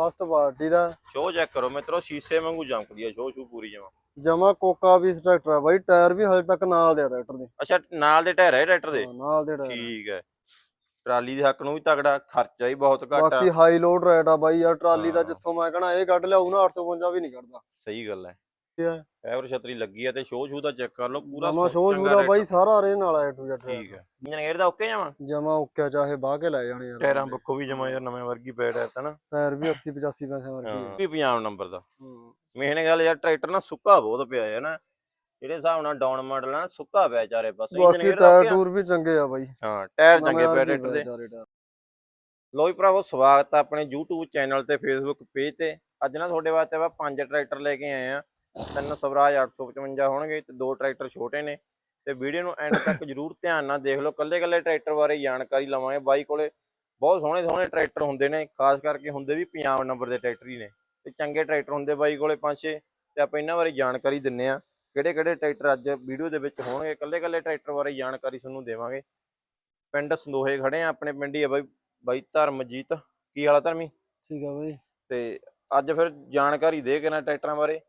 First party ਦਾ। Show check ਕਰੋ ਮਿੱਤਰੋ ਸ਼ੀਸ਼ੇ ਵਾਂਗੂ ਚਮਕਦੀ ਆ ਸ਼ੋ ਸ਼ੂ ਪੂਰੀ ਜਮਾ। ਜਮਾ ਕੋਕਾ ਵੀ ਟਰੈਕਟਰ ਆ ਬਾਈ ਟਾਇਰ ਵੀ ਹਲੇ ਤੱਕ ਨਾਲ ਦੇ ਟਰੈਕਟਰ ਦੇ। ਅੱਛਾ ਨਾਲ ਦੇ ਟਾਇਰ ਹੈ ਟਰੈਕਟਰ ਦੇ? ਹਾਂ, ਨਾਲ ਦੇ ਟਾਇਰ ਠੀਕ ਹੈ। ਟਰਾਲੀ ਦੇ ਹੱਕ ਨੂੰ ਵੀ ਤਗੜਾ ਖਰਚਾ ਹੀ ਬਹੁਤ ਘੱਟ ਆ। ਬਾਕੀ ਹਾਈ ਲੋਡ ਰੇਟ ਆ ਬਾਈ ਯਾਰ ਟਰਾਲੀ ਦਾ ਹਾਂ। ਜਿੱਥੋਂ ਮੈਂ ਕਹਣਾ ਇਹ ਕੱਢ ਲਿਆਉ ਨਾ 855 ਵੀ ਨਹੀਂ ਕੱਢਦਾ। ਸਹੀ ਗੱਲ ਹੈ। ਹੈ? ਐਵਰ ਛਤਰੀ ਲੱਗੀ ਆ ਤੇ ਸ਼ੋ ਸ਼ੂ ਦਾ ਚੈੱਕ ਕਰ ਲਓ ਪੂਰਾ ਨਵਾਂ ਸੋ- ਸ਼ੋਅ ਚੰਗਾ ਦਾ ਬਾਈ ਸਾਰਾ ਰੇ ਨਾਲ ਆ ਟੂ ਜੱਟ ਠੀਕ ਹੈ ਇੰਜਨ ਗੇਅਰ ਦਾ ਓਕੇ ਜਾਵਾਂ ਜਮਾ ਉੱਕਿਆ ਚਾਹੇ ਬਾਹ ਕੇ ਲੈ ਜਾਣੇ ਯਾਰ। ਟਾਇਰਾਂ ਬੱਖੋ ਵੀ ਜਮਾ ਯਾਰ ਨਵੇਂ ਵਰਗੀ ਪੈੜ ਹੈ ਤਾਂ ਨਾ। ਟਾਇਰ ਵੀ 80 85 ਪੈਸੇ ਵਰਗੀ ਹਾਂ। ਆ। ਵੀ ਪੰਜਾਬ ਨੰਬਰ ਦਾ। ਮੇਨ ਗੱਲ ਯਾਰ ਟਰੈਕਟਰ ਨਾ ਸੁੱਕਾ ਬਹੁਤ ਪਿਆ ਹੈ ਨਾ। ਜਿਹੜੇ ਹਿਸਾਬ ਨਾਲ ਡਾਊਨ ਮਾਡਲ ਆ ਨਾ ਸੁੱਕਾ ਪਿਆ ਚਾਰੇ ਪਾਸੇ। ਇੰਜਨ ਗੇਅਰ ਦਾ ਟਾਇਰ ਆ? ਟੂਰ ਵੀ ਚੰਗੇ ਆ ਬਾਈ। ਹਾਂ ਟਾਇਰ ਚੰਗੇ ਵਰਗੇ ਟਰੈਕਟਰ ਦੇ। ਲੋ ਜੀ ਭਰਾਵੋ ਸਵਾਗਤ ਆ ਆਪਣੇ YouTube ਚੈਨਲ ਤੇ Facebook ਪੇਜ ਤੇ। ਅੱਜ ਨਾ ਤੁਹਾਡੇ ਵਾਸਤੇ ਆਪਾਂ ਪੰਜ ਟਰੈਕਟਰ ਲੈ ਕੇ ਆਏ ਆ। ਤਿੰਨ ਸਵਰਾਜ 855 ਹੋਣਗੇ ਤੇ ਦੋ ਟਰੈਕਟਰ ਛੋਟੇ ਨੇ ਤੇ ਵੀਡੀਓ ਨੂੰ ਐਂਡ ਤੱਕ ਜਰੂਰ ਧਿਆਨ ਨਾਲ ਦੇਖ ਲਓ। ਕੱਲੇ ਕੱਲੇ ਟਰੈਕਟਰ ਬਾਰੇ ਜਾਣਕਾਰੀ ਲਵਾਂਗੇ। ਬਾਈ ਕੋਲੇ ਬਹੁਤ ਸੋਹਣੇ ਸੋਹਣੇ ਟਰੈਕਟਰ ਹੁੰਦੇ ਨੇ ਖਾਸ ਕਰਕੇ ਹੁੰਦੇ ਵੀ ਪੰਜਾਬ ਨੰਬਰ ਦੇ ਟਰੈਕਟਰ ਹੀ ਨੇ ਤੇ ਚੰਗੇ ਟਰੈਕਟਰ ਹੁੰਦੇ ਬਾਈ ਕੋਲੇ ਪੰਜ ਛੇ ਤੇ ਆਪਾਂ ਇਹਨਾਂ ਬਾਰੇ ਜਾਣਕਾਰੀ ਦਿੰਨੇ ਆ। ਕਿਹੜੇ ਕਿਹੜੇ ਟਰੈਕਟਰ ਅੱਜ ਵੀਡੀਓ ਦੇ ਵਿੱਚ ਹੋਣਗੇ ਕੱਲੇ ਕੱਲੇ ਟਰੈਕਟਰ ਬਾਰੇ ਜਾਣਕਾਰੀ ਤੁਹਾਨੂੰ ਦੇਵਾਂਗੇ। ਪਿੰਡ ਸੰਦੋਹੇ ਖੜੇ ਆ ਆਪਣੇ ਪਿੰਡ ਹੀ ਆ ਬਾਈ। ਬਾਈ ਧਰਮਜੀਤ ਕੀ ਹਾਲਾ ਧਰਮੀ? ਠੀਕ ਆ ਬਾਈ। ਤੇ ਅੱਜ ਫਿਰ ਜਾਣਕਾਰੀ ਦੇ ਕੇ ਨਾ ਟਰੈਕਟਰਾਂ ਬਾਰੇ।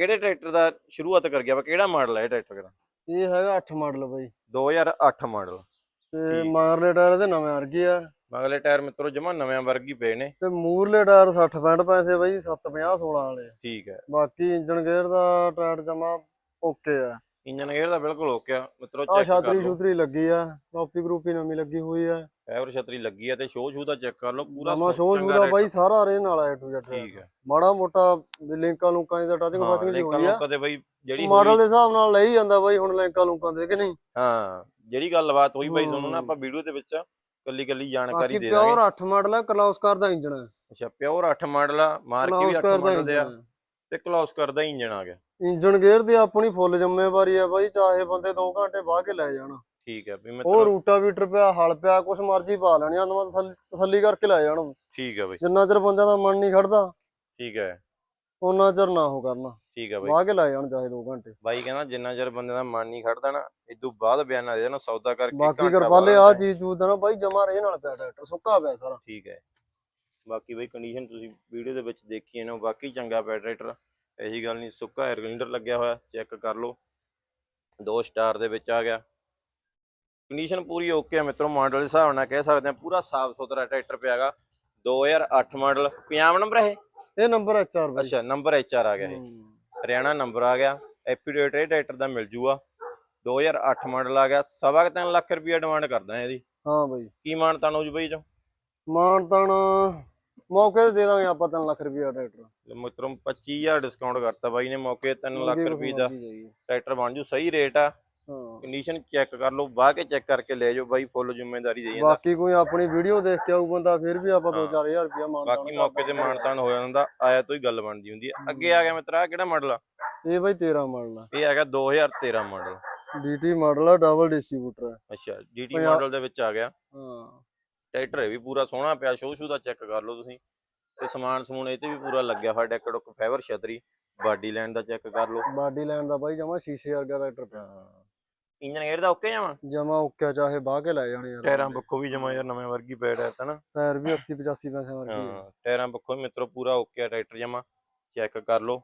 ਕਿਹੜੇ ਟਰੈਕਟਰ ਦਾ ਸ਼ੁਰੂਆਤ ਕਰ ਗਿਆ ਵਾ? ਕਿਹੜਾ ਮਾਡਲ ਹੈ ਇਹ ਟਰੈਕਟਰ ਕਿਹੜਾ ਇਹ ਹੈਗਾ 8 ਮਾਡਲ ਬਾਈ। 2008 ਮਾਡਲ ਤੇ। ਮਾਰਲੇ ਟਾਇਰ ਦੇ ਨਵੇਂ ਵਰਗੇ ਆ। ਮਗਲੇ ਟਾਇਰ ਮਿੱਤਰੋ ਜਮਾ ਨਵਿਆਂ ਵਰਗੀ ਪਏ ਨੇ। ਤੇ ਮੂਰਲੇ ਟਾਇਰ 60 65 ਪੈਸੇ ਬਾਈ 750 16 ਵਾਲੇ। ਠੀਕ ਹੈ। ਬਾਕੀ ਇੰਜਨ ਗੇਅਰ ਦਾ ਟਾਇਰ ਜਮਾ ਓਕੇ ਆ। ਇੰਜਨ ਗੇਅਰ ਦਾ ਬਿਲਕੁਲ ਓਕੇ ਆ ਮਿੱਤਰੋ ਆ ਚੈੱਕ ਕਰ ਛਾਤਰੀ ਲਓ ਛੂਤਰੀ ਲੱਗੀ ਆ ਕਾਪੀ ਗਰੂਪੀ ਨਵੀਂ ਲੱਗੀ ਹੋਈ ਆ। ਐਵਰ ਛਤਰੀ ਲੱਗੀ ਆ ਤੇ ਸ਼ੋ ਸ਼ੂ ਦਾ ਚੈੱਕ ਕਰ ਲਓ ਪੂਰਾ ਨਵਾਂ ਸੋ- ਸ਼ੋਅ ਚੰਗਾ ਦਾ ਬਾਈ ਸਾਰਾ ਰੇ ਨਾਲ ਆ ਟੂ ਜੱਟ ਠੀਕ ਹੈ ਮਾੜਾ ਮੋਟਾ ਲਿੰਕਾਂ ਲੁੰਕਾਂ ਦਾ ਟੱਚਿੰਗ ਫਾਚਿੰਗ ਜੀ ਹੋਈ ਆ। ਤੇ ਬਾਈ ਜਿਹੜੀ ਮਾਡਲ ਦੇ ਹਿਸਾਬ ਨਾਲ ਲਈ ਜਾਂਦਾ ਬਾਈ ਹੁਣ ਲਿੰਕਾਂ ਲੁੰਕਾਂ ਦੇ ਕਿ ਨਹੀਂ? ਹਾਂ ਜਿਹੜੀ ਗੱਲਬਾਤ ਹੋਈ ਬਾਈ ਤੁਹਾਨੂੰ ਨਾ। ਆਪਾਂ ਵੀਡੀਓ ਦੇ ਵਿੱਚ ਕੱਲੀ ਕੱਲੀ ਜਾਣਕਾਰੀ ਦੇ ਦਾਂਗੇ। ਪਿਓਰ 8 ਮਾਡਲ ਆ ਕਲੌਸ ਕਰਦਾ ਇੰਜਨ ਆ ਅੱਛਾ ਪਿਓਰ 8 ਮਾਡਲ ਆ ਮਾਰਕੀ ਵੀ 8 ਕਰਦਾ ਮਾਡਲ ਦੇ ਆ। ਤੇ ਕਲੌਸ ਕਰਦਾ ਇੰਜਨ ਆ ਗਿਆ। ਇੰਜਨ ਗੇਅਰ ਦੀ ਆਪਣੀ ਫੁੱਲ ਜ਼ਿੰਮੇਵਾਰੀ ਆ ਬਾਈ ਚਾਹੇ ਬੰਦੇ 2 ਘੰਟੇ ਬਾਹ ਕੇ ਲੈ ਜਾਣ। ਠੀਕ ਹੈ ਵੀ ਉਹ ਮਿੱਤਰੋ ਰੂਟਾਵੀਟਰ ਪਿਆ ਹਲ ਪਿਆ ਕੁਛ ਮਰਜ਼ੀ ਪਾ ਲੈਣੀ ਆ ਤਾਂ ਤਸੱਲੀ ਕਰਕੇ ਲੈ ਜਾਣ ਠੀਕ ਹੈ ਬਾਈ। ਜਿੰਨਾ ਚਿਰ ਬੰਦਿਆਂ ਦਾ ਮਨ ਨਹੀਂ ਖੜਦਾ ਠੀਕ ਹੈ ਉਹਨਾਂ ਚਿਰ ਨਾ ਉਹ ਕਰਨਾ। ਠੀਕ ਹੈ ਬਾਈ। ਬਾਹ ਕੇ ਲੈ ਜਾਣ ਚਾਹੇ 2 ਘੰਟੇ। ਬਾਈ ਕਹਿੰਦਾ ਜਿੰਨਾ ਚਿਰ ਬੰਦੇ ਦਾ ਮਨ ਨਹੀਂ ਖੜਦਾ ਨਾ ਇਦੋਂ ਬਾਅਦ ਬਿਆਨ ਦੇ ਦੇਣਾ ਸੌਦਾ ਕਰਕੇ ਬਾਕੀ ਕਰਪਾਲੇ ਆ। ਚੀਜ਼ ਚੂਜ਼ ਦਾ ਨਾ ਬਾਈ ਜਮਾ ਰੇ ਨਾਲ ਪਿਆ ਟਰੈਕਟਰ ਸੁੱਕਾ ਪਿਆ ਸਾਰਾ। ਠੀਕ ਹੈ ਬਾਕੀ ਬਾਈ ਕੰਡੀਸ਼ਨ ਤੁਸੀਂ ਵੀਡੀਓ ਦੇ ਵਿੱਚ ਦੇਖੀ ਇਹਨੂੰ ਬਾਕੀ ਚੰਗਾ ਪਿਆ ਟਰੈਕਟਰ ਇਹੀ ਗੱਲ ਨਹੀਂ ਸੁੱਕਾ 에ਅਰ ਗਲਿੰਡਰ ਲੱਗਿਆ ਹੋਇਆ ਚੈੱਕ ਕਰ ਲਓ। ਦੋ ਸਟਾਰ ਦੇ ਵਿੱਚ ਆ ਗਿਆ। ਕੰਡੀਸ਼ਨ ਪੂਰੀ ਓਕੇ ਆ ਮਿੱਤਰੋ ਮਾਡਲ ਦੇ ਹਿਸਾਬ ਨਾਲ ਕਹਿ ਸਕਦੇ ਆ ਪੂਰਾ ਸਾਫ਼ ਸੁਥਰਾ ਟਰੈਕਟਰ ਪਿਆਗਾ 2008 ਮਾਡਲ ਪੰਜਾਬ ਨੰਬਰ ਇਹ? ਇਹ ਨੰਬਰ ਐਚਆਰ ਬਾਈ। ਅੱਛਾ ਨੰਬਰ ਐਚਆਰ ਆ ਗਿਆ ਇਹ। ਹਰਿਆਣਾ ਨੰਬਰ ਆ ਗਿਆ। ਐਪੀਡੇਟ ਇਹ ਟਰੈਕਟਰ ਦਾ ਮਿਲ ਜੂਗਾ। 2008 ਮਾਡਲ ਆ ਗਿਆ। ਸਵਾ ਕੁ ਤਿੰਨ ਲੱਖ ਰੁਪਏ ਡਿਮਾਂਡ ਕਰਦਾ ਇਹਦੀ। ਹਾਂ ਬਾਈ। ਕੀ ਮਾਨ ਤਾਨ ਹੋ ਜੂ ਬਈ ਜੋ ਮਾਨ ਤਾਣ ਮੌਕੇ ਤੇ ਦੇ ਦਾਂਗੇ ਆਪਾਂ 3 ਲੱਖ ਰੁਪਏ ਟਰੈਕਟਰ। ਮਿੱਤਰੋਂ 25000 ਡਿਸਕਾਊਂਟ ਕਰਤਾ ਬਾਈ ਨੇ ਮੌਕੇ 3 ਲੱਖ ਰੁਪਏ ਦਾ। ਟਰੈਕਟਰ ਬਣ ਜੂ ਸਹੀ ਰੇਟ ਆ। ਕੰਡੀਸ਼ਨ ਚੈੱਕ ਕਰ ਲਓ ਬਾਹ ਕੇ ਚੈੱਕ ਕਰਕੇ ਲੈ ਜਾਓ ਬਾਈ ਫੁੱਲ ਜ਼ਿੰਮੇਵਾਰੀ ਦੇ ਜਾਂਦਾ। ਬਾਕੀ ਕੋਈ ਆਪਣੀ ਵੀਡੀਓ ਦੇਖ ਕੇ ਆਊ ਬੰਦਾ ਫਿਰ ਵੀ ਆਪਾਂ ਹਾਂ। 2-4000 ਰੁਪਏ ਮਾਨ ਤਾਣ ਬਾਕੀ ਮੌਕੇ ਤੇ ਮਾਨਤਾਨ ਹੋ ਜਾਂਦਾ ਆਇਆ ਤੋਂ ਹੀ ਗੱਲ ਬਣਦੀ ਹੁੰਦੀ ਹੈ ਅੱਗੇ ਆ ਗਿਆ ਮਿੱਤਰਾ ਕਿਹੜਾ ਮਾਡਲ ਆ? ਇਹ ਬਾਈ 13 ਮਾਡਲ ਆ। ਇਹ ਹੈਗਾ 2013 ਮਾਡਲ ਡੀਟੀ ਮਾਡਲ ਆ ਡਬਲ ਡਿਸਟ੍ਰੀਬਿਊਟਰ ਆ। ਅੱਛਾ ਪੰਜਾਹ- ਮਾਡਲ ਦੇ ਵਿੱਚ ਆ ਗਿਆ। ਹਾਂ। ਟਰੈਕਟਰ ਵੀ ਪੂਰਾ ਸੋਹਣਾ ਪਿਆ ਸ਼ੋਅ ਸ਼ੂ ਦਾ ਚੈੱਕ ਕਰ ਲਓ ਤੁਸੀਂ। ਤੇ ਸਮਾਨ ਸਮੂਨ ਇਹ ਤੇ ਵੀ ਪੂਰਾ ਲੱਗਿਆ ਹੋਇਆ ਡੈਕ ਡੁੱਕ ਫਾਈਬਰ ਛਤਰੀ ਬਾਡੀ ਲਾਈਨ ਦਾ ਚੈੱਕ ਕਰ ਲਓ। ਬਾਡੀ ਲਾਈਨ ਦਾ ਬਾਈ ਜਮਾ ਸ਼ੀਸ਼ੇ ਵਰਗਾ ਟਰੈਕਟਰ ਪਿਆ। ਇੰਜਨ ਗੇਅਰ ਦਾ ਓਕੇ ਜਾਵਾਂ ਜਮਾ ਉੱਕਿਆ ਚਾਹੇ ਬਾਹ ਕੇ ਲੈ ਜਾਣੇ ਯਾਰ। ਟਾਇਰਾਂ ਪੱਖੋਂ ਵੀ ਜਮਾ ਯਾਰ ਨਵੇਂ ਵਰਗੀ ਪੈੜ ਹੈ ਤਾਂ ਨਾ। ਟਾਇਰ ਵੀ 80 85 ਪੈਸੇ ਵਰਗੇ। ਹਾਂ ਟਾਇਰਾਂ ਪੱਖੋਂ ਵੀ ਮਿੱਤਰੋ ਪੂਰਾ ਓਕੇ ਟਰੈਕਟਰ ਜਮਾ। ਚੈੱਕ ਕਰ ਲਓ।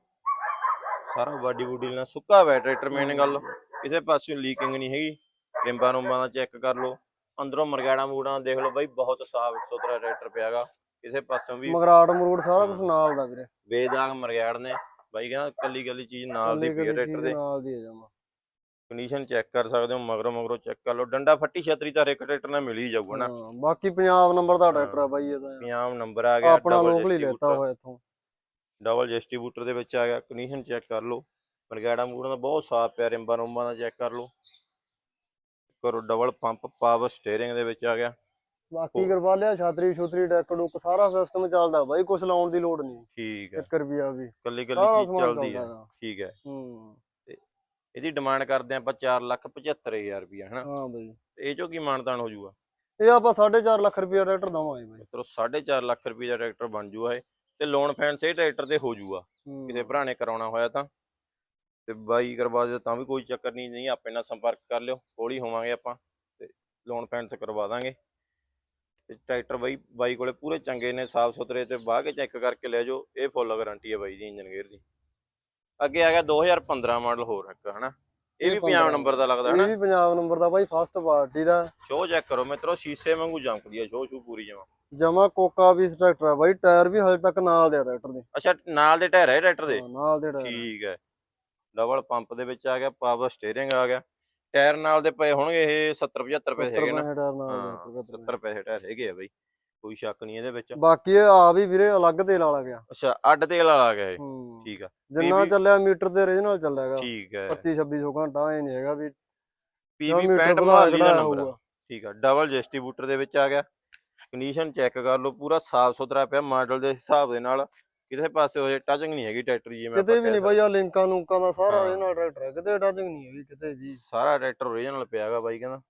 ਸਾਰਾ ਬਾਡੀ ਬੂਡੀ ਨਾਲ ਸੁੱਕਾ ਹੋਇਆ ਟਰੈਕਟਰ ਮੇਨ ਗੱਲ। ਕਿਸੇ ਪਾਸਿਓਂ ਲੀਕਿੰਗ ਨਹੀਂ ਹੈਗੀ। ਰਿੰਬਾਂ ਰੁੰਬਾਂ ਦਾ ਚੈੱਕ ਕਰ ਲਓ। ਅੰਦਰੋਂ ਮਰਗਾੜਾ ਮੂੜਾਂ ਦੇਖ ਲਓ ਬਾਈ ਬਹੁਤ ਸਾਫ਼ ਸੁਥਰਾ ਟਰੈਕਟਰ ਪਿਆਗਾ ਕਿਸੇ ਪਾਸਿਓਂ ਵੀ ਮਗਰਾਟ ਮਰੂੜ ਸਾਰਾ ਕੁਝ ਨਾਲ ਦਾ ਵੀਰੇ। ਬੇਦਾਗ ਮਰਗਾੜ ਨੇ। ਬਾਈ ਕਹਿੰਦਾ ਕੱਲੀ ਕੱਲੀ ਚੀਜ਼ ਨਾਲ ਦੀ ਆ ਕੱਲੀ ਟਰੈਕਟਰ ਦੇ। ਨਾਲ ਦੀ ਹੈ ਜਮਾ। ਕੰਡੀਸ਼ਨ ਚੈੱਕ ਕਰ ਸਕਦੇ ਹੋ ਮਗਰੋਂ ਮਗਰੋਂ ਚੈੱਕ ਕਰ ਲਓ। ਡੰਡਾ ਫੱਟੀ ਛਤਰੀ ਤਾਂ ਇੱਕ ਟਰੈਕਟਰ ਨਾਲ ਮਿਲ ਹੀ ਜਾਊਗਾ ਨਾ। ਬਾਕੀ ਪੰਜਾਬ ਨੰਬਰ ਦਾ ਟਰੈਕਟਰ ਆ ਬਾਈ ਇਹਦਾ ਪੰਜਾਬ ਨੰਬਰ ਆ ਗਿਆ ਆਪਣਾ ਲੋਕਲ ਹੀ ਲੈਤਾ ਹੋਇਆ ਇੱਥੋਂ। ਡਬਲ ਡਿਸਟ੍ਰੀਬਿਊਟਰ ਦੇ ਵਿੱਚ ਆ ਗਿਆ ਕੰਡੀਸ਼ਨ ਚੈੱਕ ਕਰ ਲਓ। ਮਰਗਾੜਾ ਮੂੜਾਂ ਦਾ ਬਹੁਤ ਸਾਫ਼ ਪਿਆ ਰਿੰਬਾਂ ਰੁੰਬਾਂ ਦਾ ਚੈੱਕ ਕਰ ਲਓ। ਕਰੋ ਡਬਲ ਪੰਪ ਪਾਵਰ ਸਟੀਅਰਿੰਗ ਦੇ ਵਿੱਚ ਆ ਗਿਆ। ਬਾਕੀ ਕਰਵਾ ਲਿਆ ਛਾਤਰੀ ਛੁਤਰੀ ਡੈਕ ਡੁੱਕ ਸਾਰਾ ਸਿਸਟਮ ਚੱਲਦਾ ਬਾਈ ਕੁਝ ਲਾਉਣ ਦੀ ਲੋੜ ਨਹੀਂ। ਠੀਕ ਹੈ। 1 ਰੁਪਿਆ ਵੀ। ਕੱਲੀ ਕੱਲੀ ਚੀਜ਼ ਚੱਲਦੀ ਹੈ। ਠੀਕ ਹੈ। ਹੂੰ। ਇਹਦੀ ਡਿਮਾਂਡ ਕਰਦੇ ਆਪਾਂ 475000 ਰੁਪਇਆ ਹਨਾ? ਹਾਂ ਬਾਈ। ਇਹ ਚੋਂ ਕੀ ਮਾਨਤਾਨ ਹੋ ਜਾਊਗਾ? ਇਹ ਆਪਾਂ 4.5 ਲੱਖ ਰੁਪਿਆ ਟਰੈਕਟਰ ਦਵਾਂਗੇ ਬਾਈ। ਮਿੱਤਰੋ 4.5 ਲੱਖ ਰੁਪਏ ਦਾ ਟਰੈਕਟਰ ਬਣ ਜੂਗਾ ਇਹ। ਤੇ ਲੋਨ ਫਾਈਨੈਂਸ ਇਹ ਟਰੈਕਟਰ ਤੇ ਹੋ ਜਾਊਗਾ। ਹੂੰ। ਕਿਸੇ ਭਰਾ ਨੇ ਕਰਾਉਣਾ ਹੋਇਆ ਤਾਂ। ਤੇ ਬਾਈ ਕਰਵਾ ਦੇ ਤਾਂ ਵੀ ਕੋਈ ਚੱਕਰ ਨਹੀਂ ਨਹੀਂ ਆਪੇ ਨਾਲ ਸੰਪਰਕ ਕਰ ਲਿਓ ਕੋਲ ਹੀ ਹੋਵਾਂਗੇ ਆਪਾਂ ਤੇ ਲੋਨ ਫਾਈਨੈਂਸ ਕਰਵਾ ਦਾਂਗੇ। ਤੇ ਟਰੈਕਟਰ ਬਾਈ ਬਾਈ ਕੋਲੇ ਪੂਰੇ ਚੰਗੇ ਨੇ ਸਾਫ਼ ਸੁਥਰੇ ਤੇ ਬਾਹ ਕੇ ਚੈੱਕ ਕਰਕੇ ਲੈ ਜਾਓ ਇਹ ਫੁੱਲ ਗਾਰੰਟੀ ਹੈ ਬਾਈ ਦੀ ਇੰਜਨ ਗੇਅਰ ਦੀ। ਅੱਗੇ ਆ ਗਿਆ 2015 ਮਾਡਲ ਹੋਰ ਇੱਕ ਹਨਾ? ਇਹ ਇਹ ਵੀ ਪੰਜਾਬ 15 ਨੰਬਰ ਦਾ ਲੱਗਦਾ ਇਹ ਹਨਾ? ਵੀ ਪੰਜਾਬ ਨੰਬਰ ਦਾ ਬਾਈ ਫਸਟ ਪਾਰਟੀ ਦਾ। ਸ਼ੋ ਚੈੱਕ ਕਰੋ ਮਿੱਤਰੋ ਸ਼ੀਸ਼ੇ ਵਾਂਗੂ ਚਮਕਦੀ ਹੈ ਸ਼ੋ ਸ਼ੂ ਪੂਰੀ ਜਮਾ। ਜਮਾ ਕੋਕਾ ਪੀਸ ਟਰੈਕਟਰ ਆ ਬਾਈ ਟਾਇਰ ਵੀ ਹਲੇ ਤੱਕ ਨਾਲ ਦੇ ਟਰੈਕਟਰ ਦੇ। ਅੱਛਾ ਨਾਲ ਦੇ ਟਾਇਰ ਹੈ ਟਰੈਕਟਰ ਦੇ? ਹਾਂ, ਨਾਲ ਦੇ ਟਾਇਰ ਠੀਕ ਹੈ ਡਬਲ ਪੰਪ ਦੇ ਵਿੱਚ ਆ ਗਿਆ ਪਾਵਰ ਸਟੀਅਰਿੰਗ ਆ ਗਿਆ। ਟਾਇਰ ਨਾਲ ਦੇ ਪਏ ਹੋਣਗੇ ਇਹ 70 75 ਰੁਪਏ ਹੈਗੇ ਨਾ। ਟਾਇਰ ਨਾਲ ਹਾਂ ਦੇ 75 70 ਪੈਸੇ ਟਾਇਰ ਹੈਗੇ ਆ ਬਈ ਕੋਈ ਸ਼ੱਕ ਨਹੀਂ ਇਹਦੇ ਵਿੱਚ। ਬਾਕੀ ਆ ਵੀ ਵੀਰੇ ਅਲੱਗ ਤੇਲ ਵਾਲਾ ਗਿਆ। ਅੱਛਾ ਅੱਡ ਤੇਲ ਵਾਲਾ ਗਿਆ ਇਹ। ਠੀਕ ਆ। ਜਿੰਨਾ ਚੱਲਿਆ ਮੀਟਰ ਤੇ ਰੀਜਨਲ ਚੱਲਿਆਗਾ ਠੀਕ ਹੈ। 25 2600 ਘੰਟਾ ਇਹ ਨਹੀਂ ਹੈਗਾ ਵੀ ਪੀਵੀ ਮੀਟਰ 65 ਵਧਾ ਮਹਾਲੀ ਦਾ ਨੰਬਰ। ਠੀਕ ਆ ਡਬਲ ਡਿਸਟ੍ਰੀਬਿਊਟਰ ਦੇ ਵਿੱਚ ਆ ਗਿਆ। ਕੰਡੀਸ਼ਨ ਚੈੱਕ ਕਰ ਲਓ ਪੂਰਾ ਸਾਫ਼ ਸੁਥਰਾ ਪਿਆ ਮਾਡਲ ਦੇ ਹਿਸਾਬ ਦੇ ਨਾਲ। ਕਿਸੇ ਪਾਸੇ ਹੋਏ ਟਚਿੰਗ ਨਹੀਂ ਹੈਗੀ ਟਰੈਕਟਰ ਦੀ ਜਿਵੇਂ ਕਿਤੇ ਵੀ ਨਹੀਂ ਬਾਈ ਆ ਲਿੰਕਾਂ ਲੁੰਕਾਂ ਦਾ ਸਾਰਾ ਹਾਂ। ਰੀਜਨਲ ਟਰੈਕਟਰ ਹੈ ਕਿਤੇ ਟਚਿੰਗ ਨਹੀਂ ਹੈਗੀ ਕਿਤੇ ਵੀ। ਸਾਰਾ ਟਰੈਕਟਰ ਓਰੀਜਨਲ ਪਿਆਗਾ ਬਾਈ ਕਹਿੰਦਾ।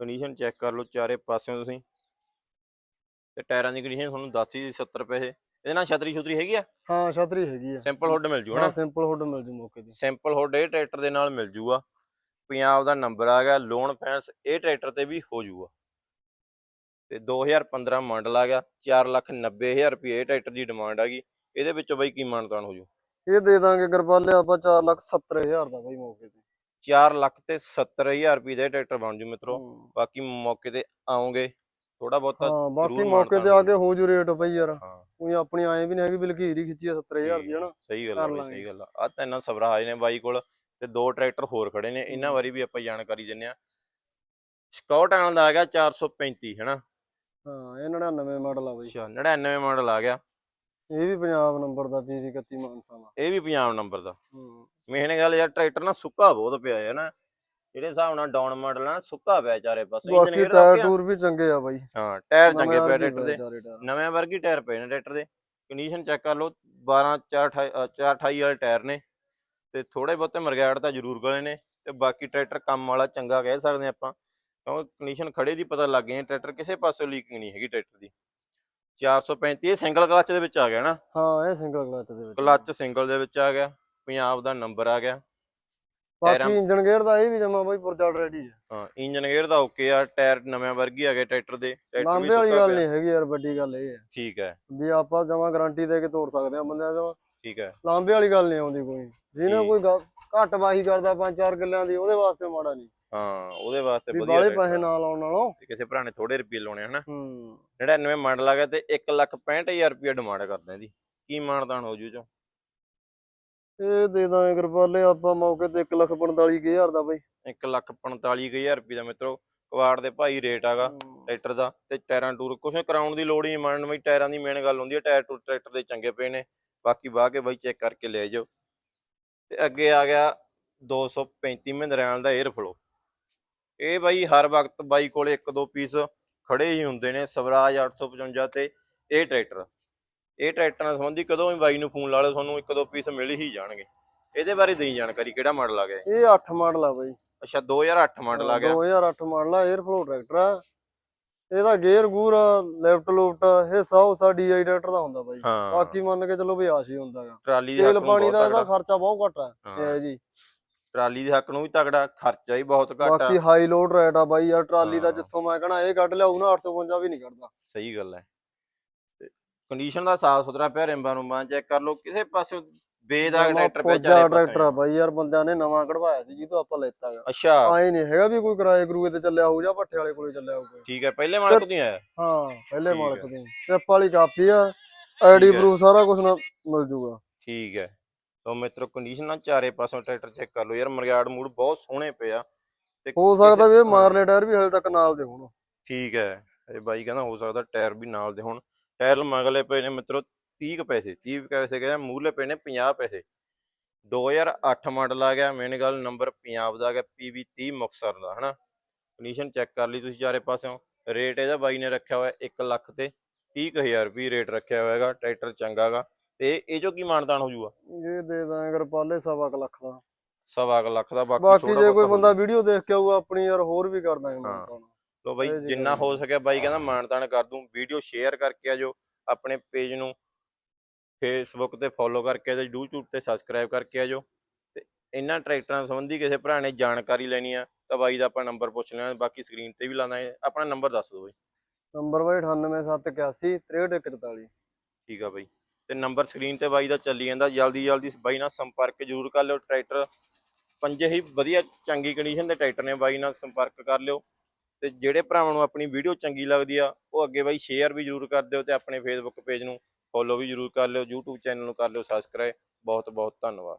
ਕੰਡੀਸ਼ਨ ਚੈੱਕ ਕਰ ਲਓ ਚਾਰੇ ਪਾਸਿਓਂ ਤੁਸੀਂ। ਤੇ ਟਾਇਰਾਂ ਦੀ ਕੰਡੀਸ਼ਨ ਤੁਹਾਨੂੰ ਦੱਸ ਹੀ 70 ਪੈਸੇ। ਇਹਦੇ ਨਾਲ ਛਤਰੀ ਛੁਤਰੀ ਹੈਗੀ ਆ? ਹਾਂ ਛਤਰੀ ਹੈਗੀ ਆ। ਸਿੰਪਲ ਹੁੱਡ ਮਿਲ ਜੂ ਹਾਂ ਹਨਾ? ਸਿੰਪਲ ਹੁੱਡ ਮਿਲ ਜੂ ਮੌਕੇ ਤੇ। ਸਿੰਪਲ ਹੁੱਡ ਇਹ ਟਰੈਕਟਰ ਦੇ ਨਾਲ ਮਿਲ ਜੂਗਾ। ਪੰਜਾਬ ਦਾ ਨੰਬਰ ਆ ਗਿਆ ਲੋਨ ਫੈਂਸ ਇਹ ਟਰੈਕਟਰ ਤੇ ਵੀ ਹੋ ਜੂਗਾ। ਤੇ 2015 ਮਾਡਲ ਆ ਗਿਆ 490000 ਰੁਪਏ ਇਹ ਟਰੈਕਟਰ ਦੀ ਡਿਮਾਂਡ ਆ ਗਈ। ਇਹਦੇ ਵਿੱਚੋਂ ਬਾਈ ਕੀ ਮਾਨਤਾਨ ਹੋ ਜੂ? ਇਹ ਦੇ ਦਾਂਗੇ ਗਰਪਾਲੇ ਆਪਾਂ 470000 ਦਾ ਬਾਈ ਮੌਕੇ ਤੇ। 4 ਲੱਖ ਤੇ 70000 ਰੁਪਏ ਦਾ ਟਰੈਕਟਰ ਬਣ ਜੂ ਮਿੱਤਰੋ। ਬਾਕੀ ਮੌਕੇ ਤੇ ਆਉਂਗੇ। ਥੋੜਾ ਬਹੁਤਾ ਹਾਂ ਬਾਕੀ ਮੌਕੇ ਤੇ ਆ ਕੇ ਹੋ ਜੂ ਰੇਟ ਬਈ ਯਾਰ। ਕੋਈ ਆਪਣੀ ਐਂ ਵੀ ਨਹੀਂ ਹੈਗੀ ਵੀ ਲਕੀਰ ਹੀ ਖਿੱਚੀ ਆ 70000 ਦੀ ਹਨਾ? ਸਹੀ ਗੱਲ ਆ। ਸਹੀ ਗੱਲ ਆ। ਤਿੰਨ ਸਵਰਾਜ ਨੇ ਬਾਈ ਕੋਲ ਤੇ ਦੋ ਟਰੈਕਟਰ ਹੋਰ ਖੜੇ ਨੇ। ਇਹਨਾਂ। ਬਾਰੇ ਵੀ ਆਪਾਂ ਜਾਣਕਾਰੀ ਦਿੰਨੇ ਆ ਸਕਾਟ ਆਨ ਦਾ ਆ ਗਿਆ 435 ਹੈਨਾ? ਹਾਂ ਇਹ 99 ਮਾਡਲ ਆ ਬਾਈ। ਅੱਛਾ 99 ਮਾਡਲ ਆ ਗਿਆ। ਇਹ ਵੀ ਪੰਜਾਬ ਨੰਬਰ ਦਾ PV 31 ਮਾਨਸਾ ਦਾ ਇਹ ਵੀ ਪੰਜਾਬ ਨੰਬਰ ਦਾ। ਹੂੰ। ਮੇਨ ਗੱਲ ਯਾਰ ਟਰੈਕਟਰ ਨਾ ਸੁੱਕਾ ਬਹੁਤ ਪਿਆ ਹੈ ਨਾ। ਜਿਹੜੇ ਹਿਸਾਬ ਨਾਲ ਡਾਊਨ ਮਾਡਲ ਨਾ ਸੁੱਕਾ ਪਿਆ ਚਾਰੇ ਪਾਸੇ। ਇੰਜਨ ਬਾਕੀ ਟਾਇਰ। ਟੂਰ ਵੀ ਚੰਗੇ ਆ ਬਾਈ। ਹਾਂ ਟਾਇਰ ਚੰਗੇ ਪਏ ਟਰੈਕਟਰ ਦੇ। ਨਵੇਂ ਵਰਗੀ ਟਾਇਰ ਪਏ ਨੇ ਟਰੈਕਟਰ ਦੇ। ਕੰਡੀਸ਼ਨ ਚੈੱਕ ਕਰ ਲਓ 12 4 428 ਵਾਲੇ ਟਾਇਰ ਨੇ। ਤੇ ਥੋੜੇ ਬਹੁਤੇ ਮਰਗੈੜ ਤਾਂ ਜ਼ਰੂਰ ਗਲੇ ਨੇ। ਤੇ ਬਾਕੀ ਟਰੈਕਟਰ ਕੰਮ ਵਾਲਾ ਚੰਗਾ ਕਹਿ ਸਕਦੇ ਆਪਾਂ। ਕਿਉਂਕਿ ਕੰਡੀਸ਼ਨ ਖੜੇ ਦੀ ਪਤਾ ਲੱਗ ਗਈ ਟਰੈਕਟਰ ਕਿਸੇ ਪਾਸੋਂ ਲੀਕਿੰਗ ਨਹੀਂ ਹੈਗੀ ਟਰੈਕਟਰ ਦੀ। 435 ਇਹ ਸਿੰਗਲ ਕਲੱਚ ਦੇ ਵਿੱਚ ਆ ਗਿਆ ਨਾ? ਹਾਂ ਇਹ ਸਿੰਗਲ ਕਲਚ ਦੇ ਵਿੱਚ ਕਲੱਚ ਸਿੰਗਲ ਦੇ ਵਿੱਚ ਆ ਗਿਆ ਪੰਜਾਬ ਦਾ ਨੰਬਰ ਆ ਗਿਆ। ਬਾਕੀ ਇੰਜਨ ਗੇਅਰ ਦਾ ਇਹ ਵੀ ਜਮਾ ਬਾਈ ਪੁਰਜਾ ਰੈਡੀ ਹੈ ਹਾਂ ਇੰਜਨ ਗੇਅਰ ਦਾ ਓਕੇ ਆ ਟਾਇਰ ਨਵੇਂ ਵਰਗੀ ਆ ਗਏ ਟਰੈਕਟਰ ਦੇ ਲਾਂਬੇ ਵਾਲੀ ਗੱਲ। ਨਹੀਂ ਹੈਗੀ ਯਾਰ ਵੱਡੀ ਗੱਲ ਇਹ ਹੈ ਠੀਕ ਹੈ। ਵੀ ਆਪਾਂ ਜਮਾ ਗਾਰੰਟੀ ਦੇ ਕੇ ਤੋਰ ਸਕਦੇ ਆ ਬੰਦਿਆਂ ਦਾ ਠੀਕ ਹੈ। ਲਾਂਬੇ ਵਾਲੀ ਗੱਲ ਨਹੀਂ ਆਉਂਦੀ ਕੋਈ। ਜਿਹਨੇ। ਕੋਈ ਘੱਟ ਵਾਹੀ ਕਰਦਾ ਪੰਜ ਚਾਰ ਕਿੱਲਿਆਂ ਦੀ ਉਹਦੇ ਵਾਸਤੇ ਮਾੜਾ ਨਹੀਂ ਹਾਂ ਉਹਦੇ ਵਾਸਤੇ ਵੀ ਵਧੀਆ ਬਾਲੇ ਪੈਸੇ ਆ। ਨਾ ਲਾਉਣ ਨਾਲੋਂ। ਤੇ ਕਿਸੇ ਭਰਾ ਨੇ ਥੋੜੇ ਰੁਪਏ ਲਾਉਣੇ ਹਨਾ? ਹੂੰ। 99 ਮਾਡਲ ਆ ਗਿਆ ਤੇ 165000 ਰੁਪਏ ਡਿਮਾਂਡ ਕਰਦੇ ਇਹਦੀ। ਕੀ ਮਾਨਦਾਨ ਹੋ ਜੂ ਚੋ? ਇਹ ਦੇ ਦਾਂਗੇ ਗਰਪਾਲੇ ਆਪਾਂ ਮੌਕੇ ਤੇ 145000 ਦਾ ਬਾਈ। 145000 ਰੁਪਏ ਦਾ ਮਿੱਤਰੋ ਕਵਾੜ ਦੇ ਭਾਈ ਰੇਟ ਆਗਾ ਹੂੰ। ਟਰੈਕਟਰ ਦਾ ਤੇ ਟਾਇਰਾਂ ਟੂਰ ਕੁਛ ਕਰਾਉਣ ਦੀ ਲੋੜ ਹੀ ਨਹੀਂ ਮੰਨ ਬਈ ਟਾਇਰਾਂ ਦੀ ਮੇਨ ਗੱਲ ਹੁੰਦੀ ਹੈ ਟਾਇਰ ਟੂ ਟਰੈਕਟਰ ਦੇ ਚੰਗੇ ਪਏ ਨੇ। ਬਾਕੀ ਵਾਹ ਕੇ ਬਾਈ ਚੈੱਕ ਕਰਕੇ ਲੈ ਜਾਓ। ਤੇ ਅੱਗੇ ਆ ਗਿਆ 235 ਮਹਿੰਦਰਾਲ ਦਾ 에ਅਰ ਫਲੋ ਇਹ ਬਾਈ ਹਰ ਵਕਤ ਬਾਈ ਕੋਲੇ ਇੱਕ ਦੋ ਪੀਸ ਖੜੇ ਹੀ ਹੁੰਦੇ ਨੇ ਸਵਰਾਜ 855 ਤੇ ਇਹ ਟਰੈਕਟਰ। ਇਹ ਟਰੈਕਟਰ ਨਾਲ ਸੰਬੰਧੀ ਕਦੋਂ ਵੀ ਬਾਈ ਨੂੰ ਫੋਨ ਲਾ ਲਓ ਤੁਹਾਨੂੰ ਇੱਕ ਦੋ ਪੀਸ ਮਿਲ ਹੀ ਜਾਣਗੇ। ਇਹਦੇ ਬਾਰੇ ਦੇਈ ਜਾਣਕਾਰੀ ਕਿਹੜਾ ਮਾਡਲ ਆ ਗਿਆ ਇਹ? ਇਹ 8 ਮਾਡਲ ਆ ਬਾਈ। ਅੱਛਾ 2008 ਮਾਡਲ ਆ ਗਿਆ। 2008 ਮਾਡਲ ਆ 에ਅਰਫਲੋ ਟਰੈਕਟਰ ਆ। ਇਹਦਾ ਗੇਅਰ ਗੂਰ ਲੈਫਟ ਲੂਫਟ ਇਹ ਸੌ ਸਾ ਡੀਆਈ ਟਰੈਕਟਰ ਦਾ ਹੁੰਦਾ ਬਾਈ। ਬਾਕੀ ਮੰਨ ਕੇ ਚੱਲੋ ਵੀ ਆਸ਼ ਹੀ ਹੁੰਦਾਗਾ ਟਰਾਲੀ ਦੇ ਤੇਲ ਪਾਣੀ ਦਾ ਇਹਦਾ ਖਰਚਾ ਬਹੁਤ ਘੱਟ ਆ ਜੀ। ਟਰਾਲੀ ਦੇ ਹੱਕ ਨੂੰ ਵੀ ਤਗੜਾ ਖਰਚਾ ਹੀ ਬਹੁਤ ਘੱਟ ਆ। ਬਾਕੀ ਹਾਈ ਲੋਡ ਰੇਟ ਆ ਬਾਈ ਯਾਰ ਟਰਾਲੀ ਦਾ ਹਾਂ। ਜਿੱਥੋਂ ਮੈਂ ਕਹਣਾ ਇਹ ਕੱਢ ਲਿਆ ਉਹਨਾਂ 855 ਵੀ ਨਹੀਂ ਕੱਢਦਾ। ਸਹੀ ਗੱਲ ਹੈ। ਕੰਡੀਸ਼ਨ ਦਾ ਸਾਫ਼ ਸੁਥਰਾ ਪਿਆ ਰਿੰਬਾਂ ਨੂੰ ਚੈੱਕ ਕਰ ਲਓ ਕਿਸੇ ਪਾਸੇ ਬੇਦਾਗ ਟਰੈਕਟਰ ਪਿਆ ਪੁੱਜਾ ਚਾਰੇ ਟਰੈਕਟਰ ਆ ਬਾਈ ਯਾਰ ਬੰਦਿਆਂ ਨੇ ਨਵਾਂ ਕਢਵਾਇਆ ਸੀ ਜਿਹਤੋਂ ਆਪਾਂ ਲੈਤਾ ਗਾ ਅੱਛਾ। ਆਏ ਨਹੀਂ ਹੈਗਾ ਵੀ ਕੋਈ ਕਿਰਾਏ ਕਰੂਏ ਤੇ ਚੱਲਿਆ ਹੋਊ ਜਾਂ ਭੱਠੇ ਵਾਲੇ ਕੋਲੇ ਚੱਲਿਆ ਹੋਊ ਠੀਕ ਹੈ ਪਹਿਲੇ ਮਾਲਕ ਤੋਂ ਆਇਆ। ਹਾਂ ਪਹਿਲੇ ਠੀਕ ਮਾਲਕ। ਦੀ ਚੈਪ ਵਾਲੀ ਕਾਪੀ ਆ ਆਈਡੀ ਠੀਕ ਹੈ। ਪ੍ਰੂਫ ਸਾਰਾ ਕੁਝ ਨਾ ਮਿਲ ਜੂਗਾ। ਠੀਕ ਹੈ। ਤਾਂ ਮਿੱਤਰੋ ਕੰਡੀਸ਼ਨ ਨਾਲ ਚਾਰੇ ਪਾਸੋਂ ਟਰੈਕਟਰ ਚੈੱਕ ਕਰ ਲਓ। ਯਾਰ ਮਰਗਾੜ ਮੂਡ ਬਹੁਤ ਸੋਹਣੇ ਪਏ ਆ। ਤੇ ਹੋ ਸਕਦਾ ਵੀ ਇਹ। ਮਾਰਲੇ ਟਾਇਰ ਵੀ ਹਲੇ ਤੱਕ ਨਾਲ ਦੇ ਹੋਣ। ਠੀਕ ਹੈ। ਇਹ ਬਾਈ ਕਹਿੰਦਾ ਹੋ ਸਕਦਾ ਟਾਇਰ ਵੀ ਨਾਲ ਦੇ ਹੋਣ। ਟਾਇਰ ਮਗਲੇ ਪਏ ਨੇ ਮਿੱਤਰੋ 30 ਕੁ ਪੈਸੇ 30 ਕੁ ਪੈਸੇ ਕਹਿੰਦਾ ਮੂਹਰਲੇ ਪਏ ਨੇ 50 ਪੈਸੇ। 2008 ਮਾਡਲ ਆ ਗਿਆ ਮੇਨ ਗੱਲ ਨੰਬਰ ਪੰਜਾਬ ਦਾ ਗਿਆ 30 ਮੁਕਤਸਰ ਦਾ ਹਨਾ। ਕੰਡੀਸ਼ਨ ਚੈੱਕ ਕਰ ਲਈ ਤੁਸੀਂ ਚਾਰੇ ਪਾਸਿਓਂ। ਰੇਟ ਇਹਦਾ ਬਾਈ ਨੇ ਰੱਖਿਆ ਹੋਇਆ 1 ਲੱਖ ਤੇ 30000 ਰੁਪਏ ਰੇਟ ਰੱਖਿਆ ਹੋਇਆ ਹੈਗਾ ਟਰੈਕਟਰ ਚੰਗਾਗਾ ਤੇ ਇਹ ਜੋ ਕੀ ਮਾਨਦਾਨ ਹੋ ਜਾਊਗਾ ਇਹ ਦੇ ਦਾਂਗੇ ਰੁਪਾਲੇ ਸਵਾ ਕੁ ਲੱਖ ਦਾ। ਸਵਾ ਕੁ ਲੱਖ ਦਾ ਬਾਕੀ ਬਾਕੀ ਥੋੜ੍ਹਾ ਜੇ ਕੋਈ ਬਹੁਤਾ ਬੰਦਾ ਵੀਡੀਓ ਦੇਖ ਕੇ ਆਊਗਾ ਆਪਣੀ ਯਾਰ ਹੋਰ ਵੀ ਕਰ ਦਾਂਗੇ ਹਾਂ। ਮਾਨਤਾਨ ਲੋ ਬਾਈ ਇਹ ਜੀ ਜਿੰਨਾ ਹੋ। ਸਕਿਆ ਬਾਈ ਕਹਿੰਦਾ ਮਾਨਤਾਨ ਕਰ ਦੂੰ। ਵੀਡੀਓ ਸ਼ੇਅਰ ਕਰਕੇ ਆਜੋ ਆਪਣੇ ਪੇਜ ਨੂੰ। ਫੇਸਬੁੱਕ ਤੇ ਫੋਲੋ ਕਰਕੇ ਤੇ YouTube ਤੇ ਸਬਸਕ੍ਰਾਈਬ ਕਰਕੇ ਆਜੋ। ਤੇ ਇਹਨਾਂ ਟਰੈਕਟਰਾਂ ਸੰਬੰਧੀ ਕਿਸੇ ਭਰਾ ਨੇ ਜਾਣਕਾਰੀ ਲੈਣੀ ਆ ਤਾਂ ਬਾਈ ਦਾ ਆਪਾਂ ਨੰਬਰ ਪੁੱਛ ਲੈਣਾ ਬਾਕੀ ਸਕਰੀਨ ਤੇ ਵੀ ਲਾਣਾ ਆਪਣਾ ਨੰਬਰ ਦੱਸ ਦਿਓ ਬਾਈ। ਨੰਬਰ ਬਾਈ 98781 6341 ਠੀਕ ਆ ਬਾਈ। ਤੇ ਨੰਬਰ ਸਕਰੀਨ ਤੇ ਬਾਈ ਦਾ ਚੱਲੀ ਜਾਂਦਾ। ਜਲਦੀ ਜਲਦੀ ਬਾਈ ਨਾਲ ਸੰਪਰਕ ਜ਼ਰੂਰ ਕਰ ਲਿਓ। ਟਰੈਕਟਰ ਪੰਜੇ ਹੀ ਵਧੀਆ ਚੰਗੀ ਕੰਡੀਸ਼ਨ ਦੇ ਟਰੈਕਟਰ ਨੇ, ਬਾਈ ਨਾਲ ਸੰਪਰਕ ਕਰ ਲਿਓ। ਤੇ ਜਿਹੜੇ ਭਰਾਵਾਂ ਨੂੰ ਆਪਣੀ ਵੀਡੀਓ ਚੰਗੀ ਲੱਗਦੀ ਆ, ਉਹ ਅੱਗੇ ਬਾਈ ਸ਼ੇਅਰ ਵੀ ਜ਼ਰੂਰ ਕਰ ਦਿਓ ਤੇ ਆਪਣੇ ਫੇਸਬੁੱਕ ਪੇਜ ਨੂੰ ਫੋਲੋ ਵੀ ਜ਼ਰੂਰ ਕਰ ਲਿਓ, YouTube ਚੈਨਲ ਨੂੰ ਕਰ ਲਿਓ ਸਬਸਕ੍ਰਾਈਬ ਬਹੁਤ ਬਹੁਤ ਧੰਨਵਾਦ।